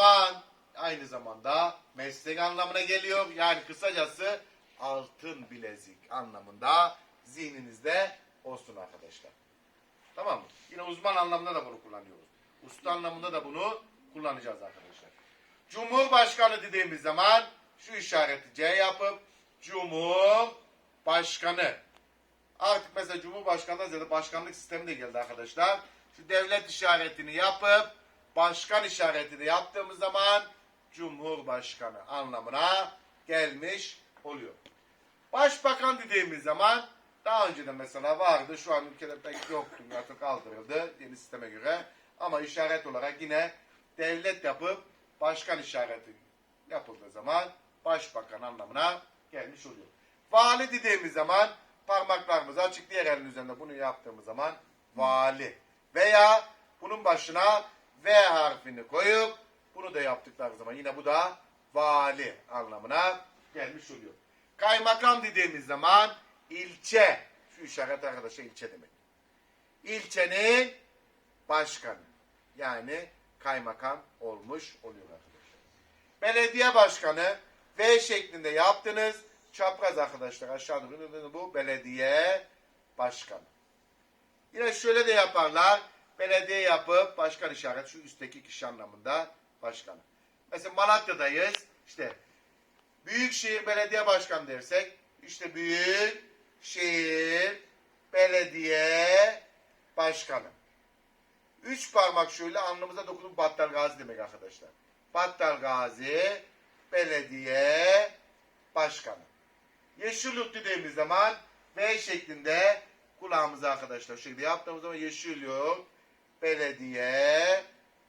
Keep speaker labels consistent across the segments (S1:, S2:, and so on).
S1: uzman aynı zamanda meslek anlamına geliyor. Yani kısacası altın bilezik anlamında zihninizde olsun arkadaşlar. Tamam mı? Yine uzman anlamında da bunu kullanıyoruz. Usta anlamında da bunu kullanacağız arkadaşlar. Cumhurbaşkanı dediğimiz zaman şu işareti C yapıp Cumhurbaşkanı. Artık mesela Cumhurbaşkanlığı ziyade başkanlık sistemi de geldi arkadaşlar. Şu devlet işaretini yapıp başkan işaretini yaptığımız zaman Cumhurbaşkanı anlamına gelmiş oluyor. Başbakan dediğimiz zaman daha önceden mesela vardı. Şu an ülkede pek yoktu. Artık kaldırıldı yeni sisteme göre. Ama işaret olarak yine devlet yapıp başkan işareti yapıldığı zaman başbakan anlamına gelmiş oluyor. Vali dediğimiz zaman parmaklarımızı açık diğer elin üzerinde bunu yaptığımız zaman vali. Veya bunun başına V harfini koyup bunu da yaptıkları zaman yine bu da vali anlamına gelmiş oluyor. Kaymakam dediğimiz zaman ilçe. Şu işaret arkadaşlar ilçe demek. İlçenin başkanı. Yani kaymakam olmuş oluyor arkadaşlar. Belediye başkanı V şeklinde yaptınız. Çapraz arkadaşlar aşağı doğru bu belediye başkanı. Yine şöyle de yaparlar. Belediye yapıp başkan işaret şu üstteki kişi anlamında başkanı. Mesela Malatya'dayız. İşte Büyükşehir Belediye Başkanı dersek işte Büyükşehir Belediye Başkanı. Üç parmak şöyle alnımıza dokunup Battal Gazi demek arkadaşlar. Battal Gazi Belediye Başkanı. Yeşilyurt dediğimiz zaman V şeklinde kulağımıza arkadaşlar şekilde yaptığımız zaman Yeşilyurt Belediye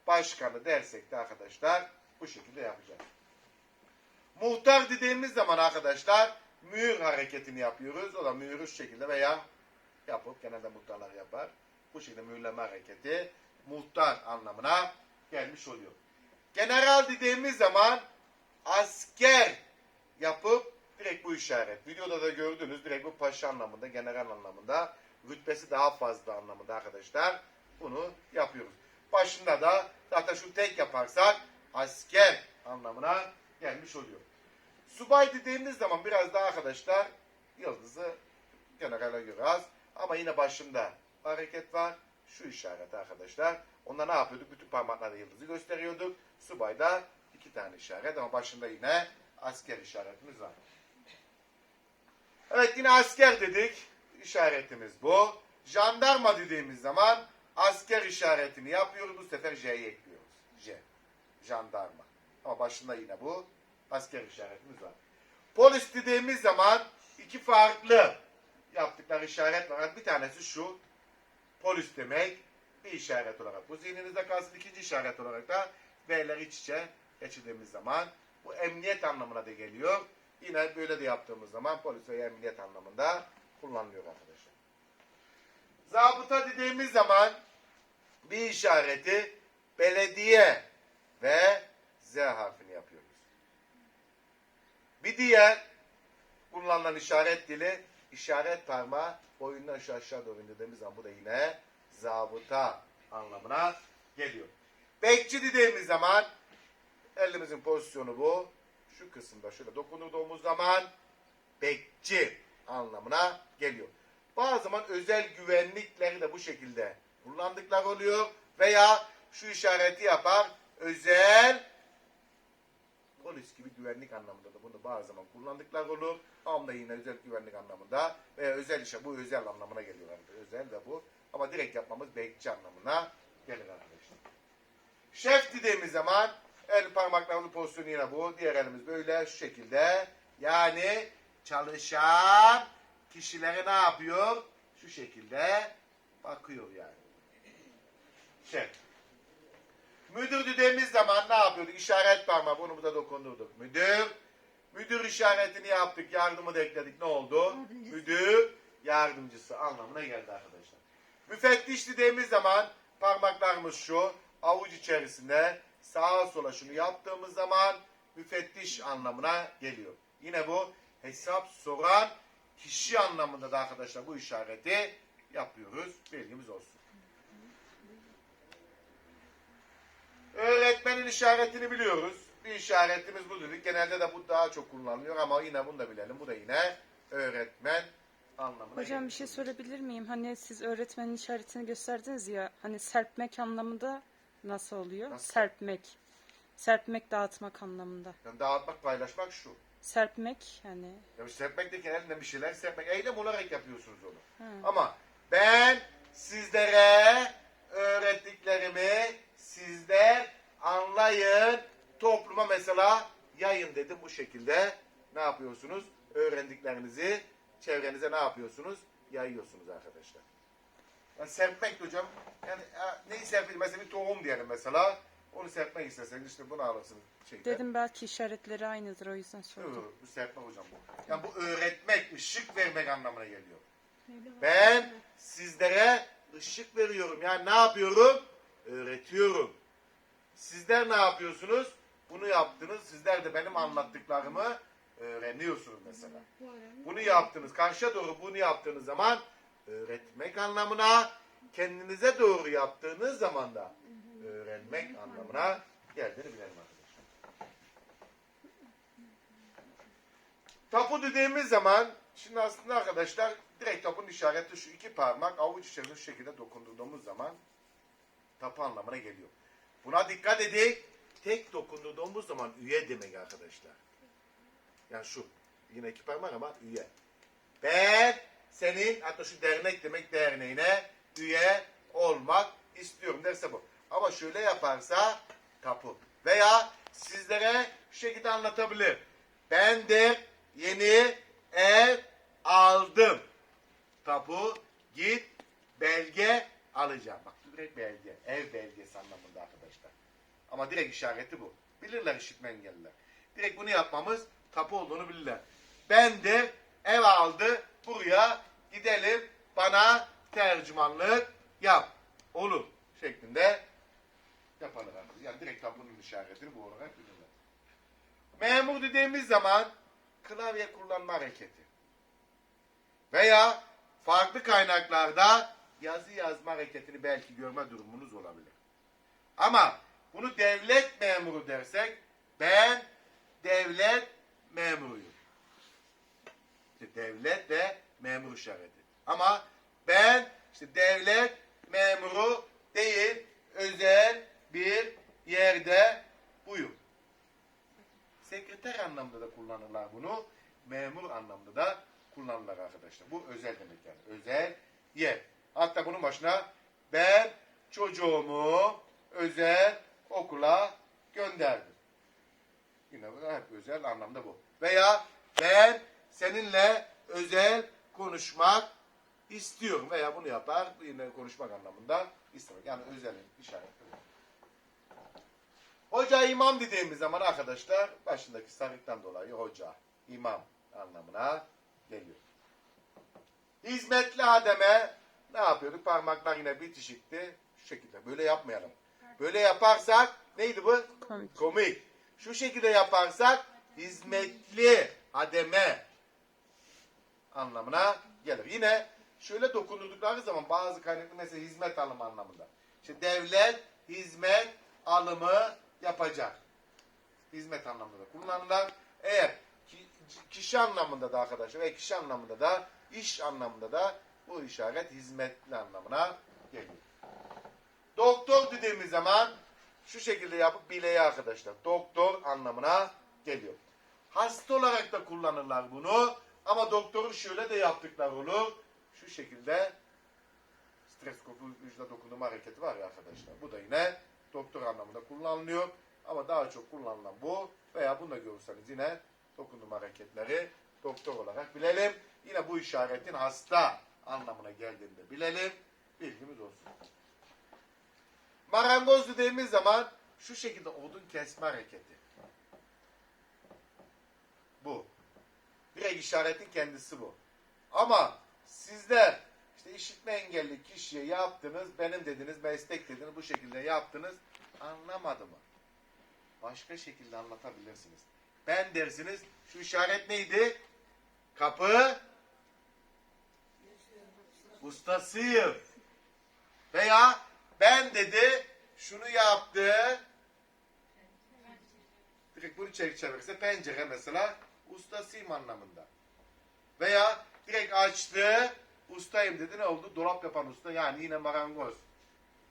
S1: Başkanı dersek de arkadaşlar bu şekilde yapacağız. Muhtar dediğimiz zaman arkadaşlar mühür hareketini yapıyoruz. O da mühürü şu şekilde veya yapıp genelde muhtarlar yapar. Bu şekilde mühürleme hareketi muhtar anlamına gelmiş oluyor. General dediğimiz zaman asker yapıp direkt bu işaret. Videoda da gördünüz direkt bu paşa anlamında, general anlamında, rütbesi daha fazla anlamında arkadaşlar. Bunu yapıyoruz. Başında da zaten şu tek yaparsak asker anlamına gelmiş oluyor. Subay dediğimiz zaman biraz daha arkadaşlar yıldızı generale göre az. Ama yine başında hareket var. Şu işaret arkadaşlar. Onda ne yapıyorduk? Bütün parmaklarda yıldızı gösteriyorduk. Subayda iki tane işaret ama başında yine asker işaretimiz var. Evet yine asker dedik. İşaretimiz bu. Jandarma dediğimiz zaman asker işaretini yapıyoruz. Bu sefer J'yi ekliyoruz. J. Jandarma. Ama başında yine bu asker işaretimiz var. Polis dediğimiz zaman iki farklı yaptıkları işaret var. Bir tanesi şu. Polis demek bir işaret olarak. Bu zihninizde kalsın. ikinci işaret olarak da V'ler iç içe geçirdiğimiz zaman bu emniyet anlamına da geliyor. Yine böyle de yaptığımız zaman polis ve emniyet anlamında kullanılıyor arkadaşlar. Zabıta dediğimiz zaman bir işareti belediye ve Z harfini yapıyoruz. Bir diğer kullanılan işaret dili işaret parmağı boyundan şu aşağı doğru indirdiğimiz zaman bu da yine zabıta anlamına geliyor. Bekçi dediğimiz zaman elimizin pozisyonu bu. Şu kısımda şöyle dokunduğumuz zaman bekçi anlamına geliyor. Bazı zaman özel güvenlikleri de bu şekilde kullandıkları oluyor. Veya şu işareti yapar özel polis gibi güvenlik anlamında da bunu bazı zaman kullandıkları olur. Ama da yine özel güvenlik anlamında ve özel işe bu özel anlamına geliyor. Özel de bu. Ama direkt yapmamız bekçi anlamına gelir arkadaşlar. Şef dediğimiz zaman el parmaklarının pozisyonu yine bu. Diğer elimiz böyle şu şekilde. Yani çalışan kişileri ne yapıyor? Şu şekilde bakıyor yani. Şef. Müdür dediğimiz zaman ne yapıyorduk? İşaret parmağı. Bunu burada dokundurduk. Müdür. Müdür işaretini yaptık. Yardımı da ekledik. Ne oldu?
S2: Yardımcısı.
S1: Müdür yardımcısı anlamına geldi arkadaşlar. Müfettiş dediğimiz zaman parmaklarımız şu. Avuç içerisinde sağa sola şunu yaptığımız zaman müfettiş anlamına geliyor. Yine bu hesap soran kişi anlamında da arkadaşlar bu işareti yapıyoruz. Bilgimiz olsun. Öğretmenin işaretini biliyoruz. Bir işaretimiz bu dedik. Genelde de bu daha çok kullanılıyor ama yine bunu da bilelim. Bu da yine öğretmen anlamına
S2: Hocam
S1: geliyor.
S2: bir şey sorabilir miyim? Hani siz öğretmenin işaretini gösterdiniz ya. Hani serpmek anlamında nasıl oluyor?
S1: Nasıl?
S2: Serpmek. Serpmek dağıtmak anlamında.
S1: Yani dağıtmak, paylaşmak şu.
S2: Serpmek hani.
S1: Ya serpmek de elinde bir şeyler serpmek. Eylem olarak yapıyorsunuz onu.
S2: Ha.
S1: Ama ben sizlere öğrettiklerimi sizler anlayın. Topluma mesela yayın dedim bu şekilde. Ne yapıyorsunuz? Öğrendiklerinizi çevrenize ne yapıyorsunuz? Yayıyorsunuz arkadaşlar. Yani serpmek hocam. Yani neyi serpil? Mesela bir tohum diyelim mesela. Onu serpmek isteseniz işte bunu alırsınız. Şeyden.
S2: Dedim belki işaretleri aynıdır o yüzden sordum.
S1: Yok, Bu serpme hocam bu. Yani bu öğretmek, ışık vermek anlamına geliyor. Ben sizlere ışık veriyorum. Yani ne yapıyorum? Öğretiyorum. Sizler ne yapıyorsunuz? Bunu yaptınız. Sizler de benim anlattıklarımı öğreniyorsunuz mesela. Bunu yaptınız. Karşıya doğru bunu yaptığınız zaman öğretmek anlamına, kendinize doğru yaptığınız zaman da öğrenmek anlamına geldiğini bilelim arkadaşlar. Tapu dediğimiz zaman şimdi aslında arkadaşlar direkt tapun işareti şu iki parmak avuç içerisinde şu şekilde dokundurduğumuz zaman tapu anlamına geliyor. Buna dikkat edin. Tek dokundurduğumuz zaman üye demek arkadaşlar. Yani şu. Yine iki parmak ama üye. Ben senin hatta şu dernek demek derneğine üye olmak istiyorum derse bu. Ama şöyle yaparsa tapu. Veya sizlere şu şekilde anlatabilir. Ben de yeni ev aldım. Tapu git belge alacağım. Bak direkt belge. Ev belgesi anlamında arkadaşlar. Ama direkt işareti bu. Bilirler işitme engelliler. Direkt bunu yapmamız tapu olduğunu bilirler. Ben de ev aldı. Buraya gidelim. Bana tercümanlık yap. Olur. Şeklinde yaparlar. Yani direkt tapunun işaretini bu olarak bilirler. Memur dediğimiz zaman klavye kullanma hareketi. Veya farklı kaynaklarda yazı yazma hareketini belki görme durumunuz olabilir. Ama bunu devlet memuru dersek ben devlet memuruyum. İşte devlet ve memur işareti. Ama ben işte devlet memuru değil özel bir yerde buyum. Sekreter anlamda da kullanırlar bunu. Memur anlamda da kullanırlar arkadaşlar. Bu özel demek yani. Özel yer. Hatta bunun başına ben çocuğumu özel okula gönderdim. Yine hep özel anlamda bu. Veya ben seninle özel konuşmak istiyorum veya bunu yapar yine konuşmak anlamında istemek. Yani özelin işareti. Hoca imam dediğimiz zaman arkadaşlar başındaki sarıktan dolayı hoca, imam anlamına geliyor. Hizmetli ademe ne yapıyorduk? Parmaklar yine bitişikti. Şu şekilde. Böyle yapmayalım. Böyle yaparsak neydi bu?
S2: Komik.
S1: Komik. Şu şekilde yaparsak hizmetli ademe anlamına gelir. Yine şöyle dokundurdukları zaman bazı kaynaklı mesela hizmet alımı anlamında. İşte devlet hizmet alımı yapacak. Hizmet anlamında kullanırlar. Eğer ki- kişi anlamında da arkadaşlar ve kişi anlamında da iş anlamında da bu işaret hizmetli anlamına geliyor. Doktor dediğimiz zaman şu şekilde yapıp bileği arkadaşlar. Doktor anlamına geliyor. Hasta olarak da kullanırlar bunu. Ama doktorun şöyle de yaptıkları olur. Şu şekilde streskopu vücuda dokunma hareketi var ya arkadaşlar. Bu da yine doktor anlamında kullanılıyor. Ama daha çok kullanılan bu. Veya bunu da görürseniz yine dokunma hareketleri doktor olarak bilelim. Yine bu işaretin hasta anlamına geldiğini de bilelim. Bilgimiz olsun. Marangoz dediğimiz zaman şu şekilde odun kesme hareketi. Bu. Direkt işaretin kendisi bu. Ama sizler işte işitme engelli kişiye yaptınız, benim dediniz, meslek dediniz, bu şekilde yaptınız. Anlamadı mı? Başka şekilde anlatabilirsiniz. Ben dersiniz, şu işaret neydi? Kapı ustasıyım. Veya ben dedi şunu yaptı, direkt bunu çevir çevirirse pencere mesela ustasıyım anlamında. Veya direkt açtı ustayım dedi ne oldu? Dolap yapan usta yani yine marangoz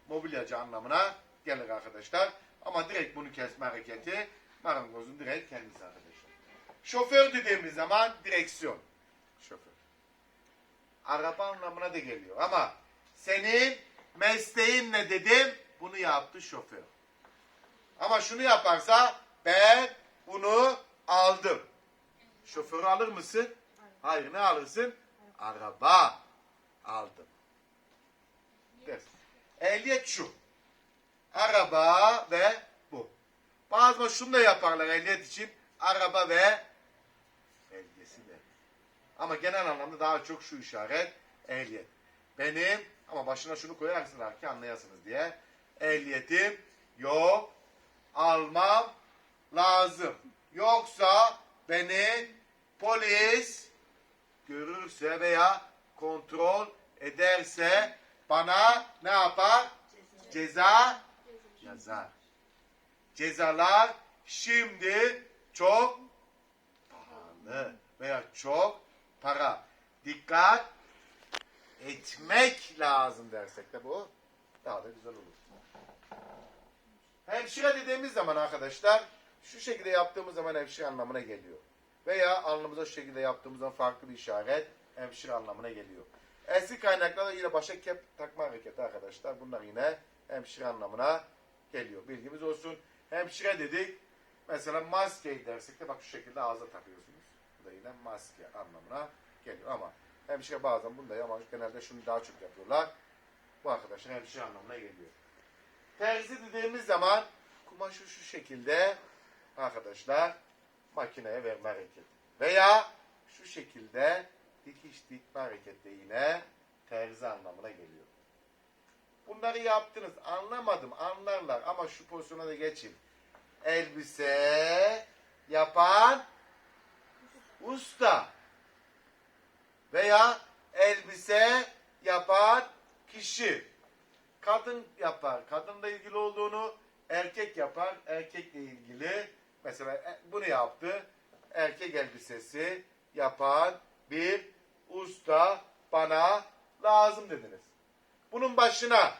S1: mobilyacı anlamına gelir arkadaşlar. Ama direkt bunu kesme hareketi marangozun direkt kendisi arkadaşlar. Şoför dediğimiz zaman direksiyon. Şoför. Araba anlamına da geliyor ama senin mesleğin ne dedim? Bunu yaptı şoför. Ama şunu yaparsa ben bunu aldım. Şoförü alır mısın? Hayır ne alırsın? Araba aldım. Dersin. Ehliyet şu. Araba ve bu. Bazı şunu da yaparlar ehliyet için. Araba ve belgesi de. Ama genel anlamda daha çok şu işaret ehliyet. Benim ama başına şunu koyarsınlar ki anlayasınız diye. Ehliyetim yok. Almam lazım. Yoksa beni polis görürse veya kontrol ederse bana ne yapar? Ceza yazar. Cezalar şimdi çok pahalı veya çok para. Dikkat etmek lazım dersek de bu daha da güzel olur. Hemşire dediğimiz zaman arkadaşlar şu şekilde yaptığımız zaman hemşire anlamına geliyor. Veya alnımıza şu şekilde yaptığımız zaman farklı bir işaret hemşire anlamına geliyor. Eski kaynaklarda yine başa kep takma hareketi arkadaşlar. Bunlar yine hemşire anlamına geliyor. Bilgimiz olsun. Hemşire dedik. Mesela maske dersek de bak şu şekilde ağza takıyorsunuz. Bu da yine maske anlamına geliyor ama hemşire bazen bunu da ama genelde şunu daha çok yapıyorlar. Bu arkadaşlar hemşire anlamına geliyor. Terzi dediğimiz zaman kumaşı şu şekilde arkadaşlar makineye verme hareketi. Veya şu şekilde dikiş dikme hareketi yine terzi anlamına geliyor. Bunları yaptınız. Anlamadım. Anlarlar. Ama şu pozisyona da geçin. Elbise yapan usta. Veya elbise yapan kişi. Kadın yapar. Kadınla ilgili olduğunu erkek yapar. Erkekle ilgili mesela e, bunu yaptı. Erkek elbisesi yapan bir usta bana lazım dediniz. Bunun başına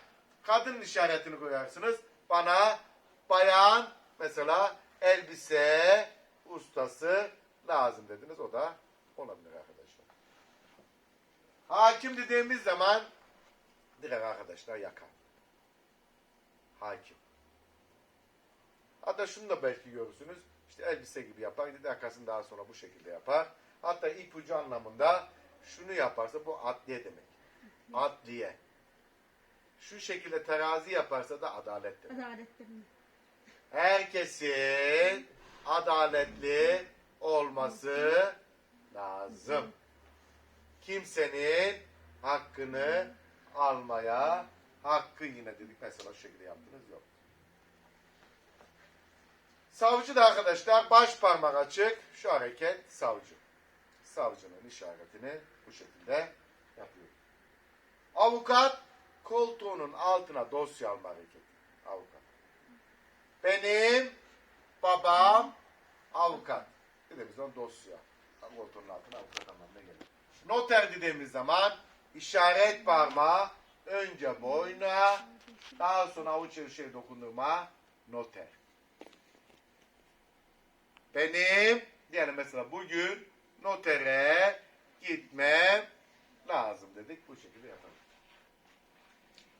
S1: kadın işaretini koyarsınız. Bana bayan mesela elbise ustası lazım dediniz. O da olabilir arkadaşlar. Hakim dediğimiz zaman direkt arkadaşlar yakar. Hakim. Hatta şunu da belki görürsünüz. İşte elbise gibi yapar. Yakasını daha sonra bu şekilde yapar. Hatta ipucu anlamında şunu yaparsa bu adliye demek. Adliye. Şu şekilde terazi yaparsa da adalet demek.
S3: Adaletlerini.
S1: Herkesin adaletli olması lazım. Kimsenin hakkını almaya hakkı yine dedik mesela şu şekilde yaptınız yok. Savcı da arkadaşlar baş parmak açık şu hareket savcı. Savcının işaretini bu şekilde yapıyor. Avukat koltuğunun altına dosya alma hareketi. Avukat. Benim babam avukat. Dediğimiz zaman dosya. Koltuğunun altına avukat anlamına gelir. Noter dediğimiz zaman işaret parmağı önce boyna daha sonra avuç içeri dokundurma noter. Benim yani mesela bugün notere gitmem lazım dedik. Bu şekilde yapalım.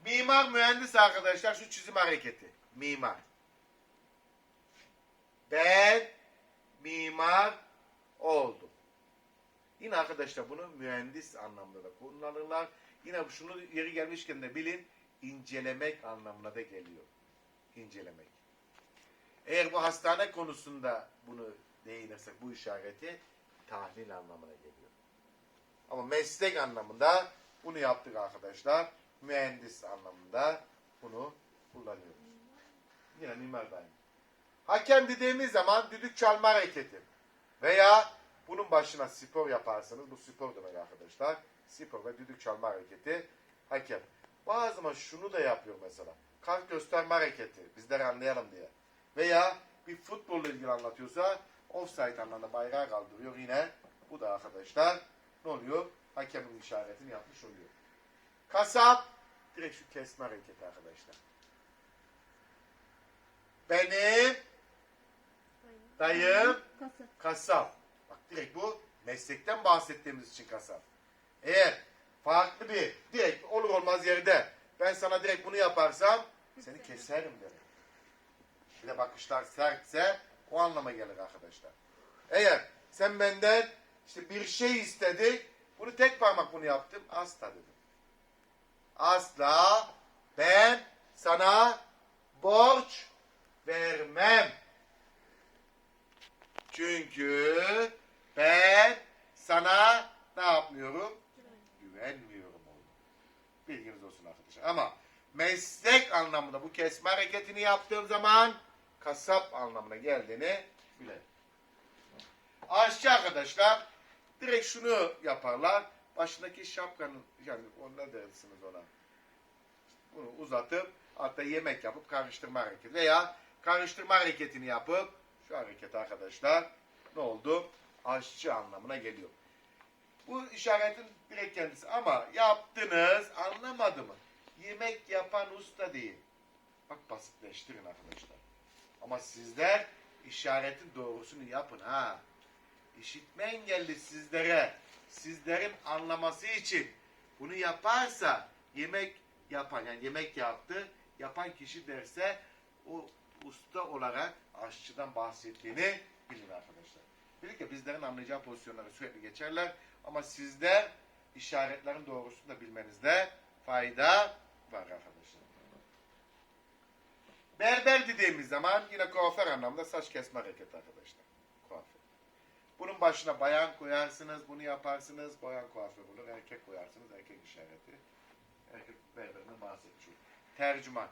S1: Mimar mühendis arkadaşlar şu çizim hareketi. Mimar. Ben mimar oldum. Yine arkadaşlar bunu mühendis anlamında da kullanırlar. Yine şunu yeri gelmişken de bilin incelemek anlamına da geliyor. İncelemek. Eğer bu hastane konusunda bunu değinirsek bu işareti tahlil anlamına geliyor. Ama meslek anlamında bunu yaptık arkadaşlar. Mühendis anlamında bunu kullanıyoruz. Yine mimar da aynı. Hakem dediğimiz zaman düdük çalma hareketi. Veya bunun başına spor yaparsanız bu spor demek arkadaşlar. Spor ve düdük çalma hareketi hakem. Bazı zaman şunu da yapıyor mesela. Kart gösterme hareketi bizleri anlayalım diye. Veya bir futbolla ilgili anlatıyorsa offside anlamında bayrağı kaldırıyor yine. Bu da arkadaşlar ne oluyor? Hakemin işaretini yapmış oluyor. Kasap direkt şu kesme hareketi arkadaşlar. Benim dayım
S3: Kasa.
S1: kasap. Bak direkt bu meslekten bahsettiğimiz için kasap. Eğer farklı bir direkt olur olmaz yerde ben sana direkt bunu yaparsam seni keserim derim. Bir de bakışlar sertse o anlama gelir arkadaşlar. Eğer sen benden işte bir şey istedin bunu tek parmak bunu yaptım asla dedim. Asla ben sana borç vermem. Çünkü ben sana ne yapmıyorum? Güvenmiyorum oğlum. Bilginiz olsun arkadaşlar. Ama meslek anlamında bu kesme hareketini yaptığım zaman kasap anlamına geldiğini bilelim. Aşçı arkadaşlar direkt şunu yaparlar. Başındaki şapkanın yani o ne dersiniz ona? Bunu uzatıp hatta yemek yapıp karıştırma hareketi veya karıştırma hareketini yapıp şu hareket arkadaşlar ne oldu? Aşçı anlamına geliyor. Bu işaretin direkt kendisi ama yaptınız anlamadı mı? Yemek yapan usta değil. Bak basitleştirin arkadaşlar. Ama sizler işaretin doğrusunu yapın ha. İşitme engelli sizlere, sizlerin anlaması için bunu yaparsa yemek yapan yani yemek yaptı yapan kişi derse o usta olarak aşçıdan bahsettiğini bilin arkadaşlar. Birlikte bizlerin anlayacağı pozisyonları sürekli geçerler ama sizler işaretlerin doğrusunu da bilmenizde fayda var arkadaşlar. Berber dediğimiz zaman yine kuaför anlamda saç kesme hareketi arkadaşlar. Kuaför. Bunun başına bayan koyarsınız, bunu yaparsınız, bayan kuaför olur. Erkek koyarsınız, erkek işareti. Erkek berberinden bahsetmiş olur. Tercüman.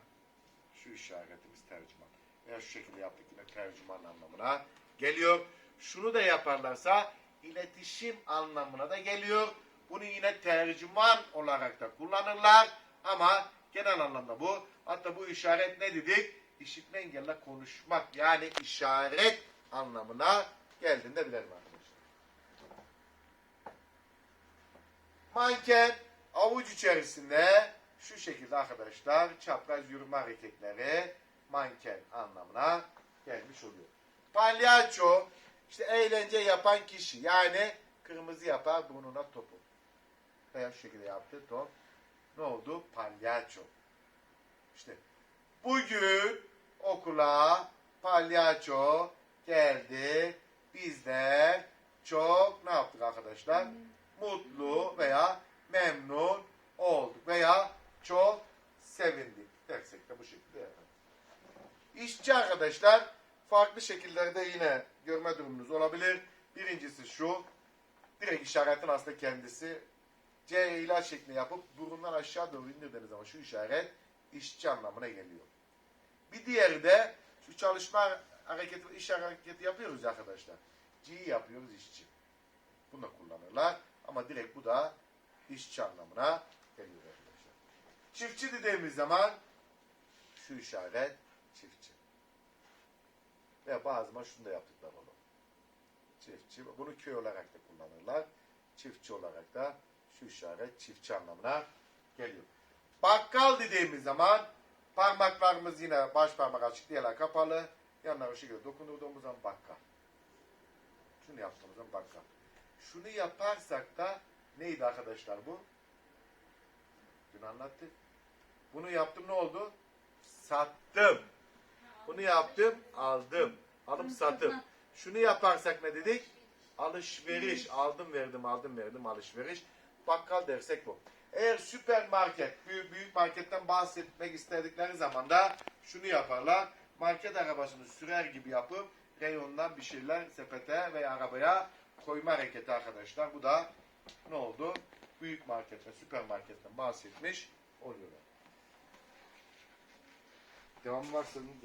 S1: Şu işaretimiz tercüman. Veya şu şekilde yaptık yine tercüman anlamına geliyor. Şunu da yaparlarsa iletişim anlamına da geliyor. Bunu yine tercüman olarak da kullanırlar. Ama genel anlamda bu. Hatta bu işaret ne dedik? İşitme engelle konuşmak yani işaret anlamına geldiğinde bilelim arkadaşlar. Manken avuç içerisinde şu şekilde arkadaşlar çapraz yürüme hareketleri manken anlamına gelmiş oluyor. Palyaço işte eğlence yapan kişi yani kırmızı yapar burnuna topu. Veya şu şekilde yaptı top. Ne oldu? Palyaço. İşte bugün okula palyaço geldi. Bizler çok ne yaptık arkadaşlar? Mutlu veya memnun olduk veya çok sevindik dersek de bu şekilde yapalım. İşçi arkadaşlar farklı şekillerde yine görme durumunuz olabilir. Birincisi şu. Direkt işaretin aslında kendisi C ilaç şeklinde yapıp burundan aşağı doğru indirdiğiniz zaman şu işaret işçi anlamına geliyor. Bir diğeri de şu çalışma hareketi, iş hareketi yapıyoruz ya arkadaşlar. G yapıyoruz işçi. Bunu da kullanırlar. Ama direkt bu da işçi anlamına geliyor arkadaşlar. Çiftçi dediğimiz zaman şu işaret çiftçi. Ve zaman şunu da yaptıklar onu. Çiftçi. Bunu köy olarak da kullanırlar. Çiftçi olarak da şu işaret çiftçi anlamına geliyor. Bakkal dediğimiz zaman parmaklarımız yine baş parmak açık diğerler kapalı. Yanlara şu şekilde dokunduğumuz zaman bakkal. Şunu yaptığımız zaman bakkal. Şunu yaparsak da neydi arkadaşlar bu? Dün anlattık. Bunu yaptım ne oldu? Sattım. Bunu yaptım, aldım. Alıp sattım. Şunu yaparsak ne dedik? Alışveriş. Aldım verdim, aldım verdim alışveriş. Bakkal dersek bu. Eğer süpermarket, büyük, büyük marketten bahsetmek istedikleri zaman da şunu yaparlar. Market arabasını sürer gibi yapıp reyondan bir şeyler sepete veya arabaya koyma hareketi arkadaşlar. Bu da ne oldu? Büyük market ve süpermarketten bahsetmiş oluyorlar. Devam varsa